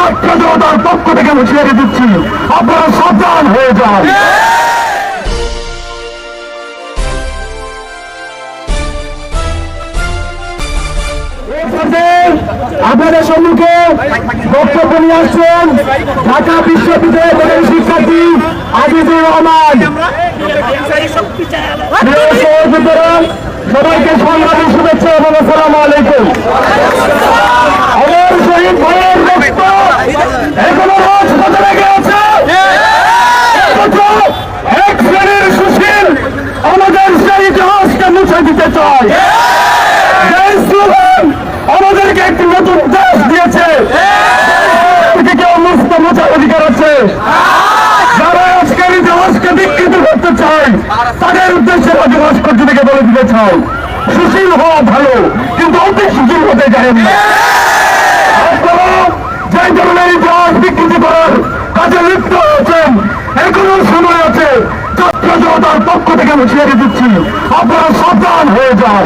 ছাত্র পক্ষ থেকে হুঁশিয়ারি দিচ্ছি। আপনারা সাবধান হয়ে যান। আপনাদের সম্মুখে বক্তব্য নিয়ে আসছেন ঢাকা বিশ্ববিদ্যালয়ের শিক্ষার্থী আজিজুর রহমান। সবাইকে সংগ্রামী এক শ্রেণির সুশীল আমাদের সেই জাহাজকে মুছে দিতে চায়। আমাদেরকে একটি নতুন দেশ দিয়েছে। অধিকার আছে। যারা আজকের এই জাহাজকে বিকৃত করতে চায়, তাদের উদ্দেশ্যে রাজ্য ভাস্কর্য থেকে বলে দিতে চাই, সুশীল হওয়া ভালো, কিন্তু অতি সুশীল হতে যায় না। যে ধরনের জাহাজ বিকৃতি করার কাজে লিপ্ত আপনাদেরকে বুঝিয়ে দিচ্ছি। আপনারা সাবধান হয়ে যান।